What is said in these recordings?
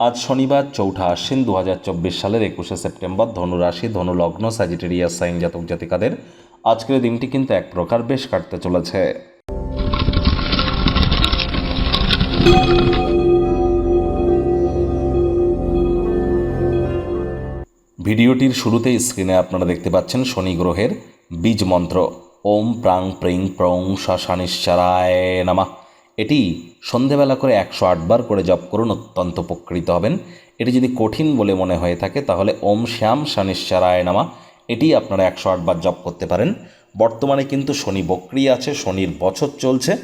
আজ শনিবার চৌঠা আশ্বিন দু সালের একুশে সেপ্টেম্বর ধনুরাশি, ধনুলগ্ন স্যাজিটেরিয়াস সাইন জাতক জাতিকাদের আজকের দিনটি কিন্তু এক প্রকার বেশ কাটতে চলেছে। ভিডিওটির শুরুতে স্ক্রিনে আপনারা দেখতে পাচ্ছেন শনি গ্রহের বীজ মন্ত্র। ওম প্রাং প্রিং প্রং শানিশ্চারায় নামা। এটি সন্ধেবেলা করে একশো আটবার করে জপ করুন, অত্যন্ত উপকৃত হবেন। এটি যদি কঠিন বলে মনে হয়ে থাকে, তাহলে ওম শ্যাম শানিশ্চারায় নামা, এটি আপনারা একশো আটবার জপ করতে পারেন। বর্তমানে কিন্তু শনি বক্রি আছে, শনির বছর চলছে।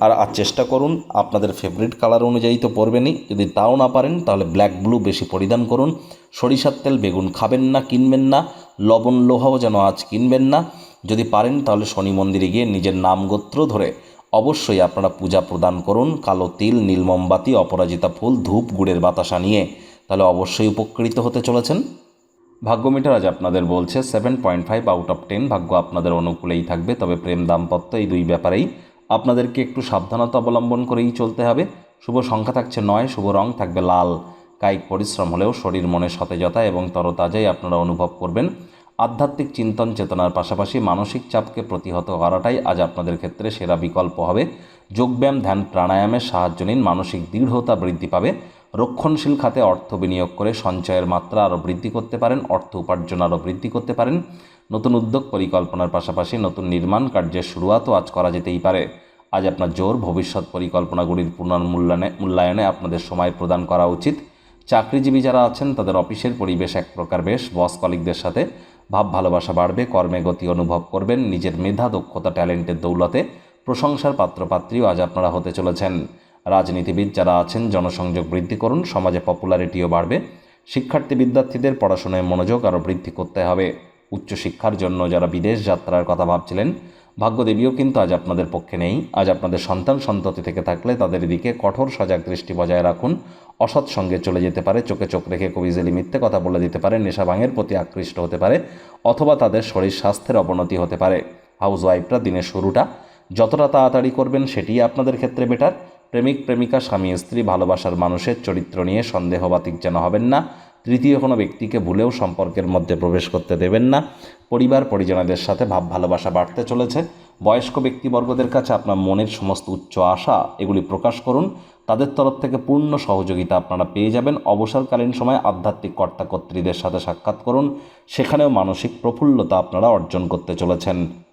আর আর চেষ্টা করুন, আপনাদের ফেভারিট কালার অনুযায়ী তো পরবেনই। যদি তাও না পারেন, তাহলে ব্ল্যাক ব্লু বেশি পরিধান করুন। সরিষার তেল বেগুন খাবেন না, কিনবেন না। লবণ, লোহাও যেন আজ কিনবেন না। যদি পারেন, তাহলে শনি মন্দিরে গিয়ে নিজের নাম গোত্র ধরে অবশ্যই আপনারা পূজা প্রদান করুন। কালো তিল, নীল মোমবাতি, অপরাজিতা ফুল, ধূপ, গুড়ের বাতাসা নিয়ে তাহলে অবশ্যই উপকৃত হতে চলেছেন। ভাগ্য মিটার আজ আপনাদের বলছে seven point five out of ten ভাগ্য আপনাদের অনুকূলেই থাকবে, তবে প্রেম দাম্পত্য এই দুই ব্যাপারেই আপনাদেরকে একটু সাবধানতা অবলম্বন করেই চলতে হবে। শুভ সংখ্যা থাকছে নয়, শুভ রং থাকবে লাল। কায়িক পরিশ্রম হলেও শরীর মনে সতেজতা এবং তরতাজাই আপনারা অনুভব করবেন। আধ্যাত্মিক চিন্তন চেতনার পাশাপাশি মানসিক চাপকে প্রতিহত করাটাই আজ আপনাদের ক্ষেত্রে সেরা বিকল্প হবে। যোগব্যায়াম, ধ্যান প্রাণায়ামের সাহায্য নিন, মানসিক দৃঢ়তা বৃদ্ধি পাবে। রক্ষণশীল খাতে অর্থ বিনিয়োগ করে সঞ্চয়ের মাত্রা আরও বৃদ্ধি করতে পারেন, অর্থ উপার্জন আরও বৃদ্ধি করতে পারেন। নতুন উদ্যোগ পরিকল্পনার পাশাপাশি নতুন নির্মাণ কার্যের শুরুয়াতও আজ করা যেতেই পারে। আজ আপনার জোর, ভবিষ্যৎ পরিকল্পনাগুলির পুনর্মূল্যায়নে মূল্যায়নে আপনাদের সময় প্রদান করা উচিত। চাকরিজীবী যারা আছেন, তাদের অফিসের পরিবেশ এক প্রকার বেশ। বস কলিকদের সাথে ভাব ভালোবাসা বাড়বে, কর্মে গতি অনুভব করবেন, নিজের মেধা, দক্ষতা, ট্যালেন্টের দৌলতে প্রশংসার পাত্রপাত্রীও আজ আপনারা হতে চলেছেন। রাজনীতিবিদ যারা আছেন, জনসংযোগ বৃদ্ধি করুন, সমাজে পপুলারিটিও বাড়বে, শিক্ষার্থী বিদ্যার্থীদের পড়াশোনায় মনোযোগ আরও বৃদ্ধি করতে হবে। উচ্চশিক্ষার জন্য যারা বিদেশ যাত্রার কথা ভাবছিলেন ভাগ্যদেবীও কিন্তু আজ আপনাদের পক্ষে নেই। আজ আপনাদের সন্তান সন্ততি থেকে থাকলে তাদের দিকে কঠোর সজাগ দৃষ্টি বজায় রাখুন। অসৎ সঙ্গে চলে যেতে পারে, চোখে চোখ রেখে কবিজেলি মিথ্যে কথা বলে দিতে পারে, নেশা ভাঙের প্রতি আকৃষ্ট হতে পারে, অথবা তাদের শরীর স্বাস্থ্যের অবনতি হতে পারে। হাউস ওয়াইফরা দিনের শুরুটা যতটা তাড়াতাড়ি করবেন সেটিই আপনাদের ক্ষেত্রে বেটার প্রেমিক, প্রেমিকা, স্বামী, স্ত্রী, ভালোবাসার মানুষের চরিত্র নিয়ে সন্দেহবাতিক যেন হবেন না। তৃতীয় কোনো ব্যক্তিকে ভুলেও সম্পর্কের মধ্যে প্রবেশ করতে দেবেন না। পরিবার, পরিজনদের সাথে ভাব, ভালোবাসা বাড়তে চলেছে। বয়স্ক ব্যক্তিবর্গদের কাছে আপনার মনের সমস্ত উচ্চ আশা এগুলি প্রকাশ করুন। তাদের তরফ থেকে পূর্ণ সহযোগিতা আপনারা পেয়ে যাবেন। অবসরকালীন সময় আধ্যাত্মিক কর্তাকর্ত্রীদের সাথে সাক্ষাৎ করুন। সেখানেও মানসিক প্রফুল্লতা আপনারা অর্জন করতে চলেছেন।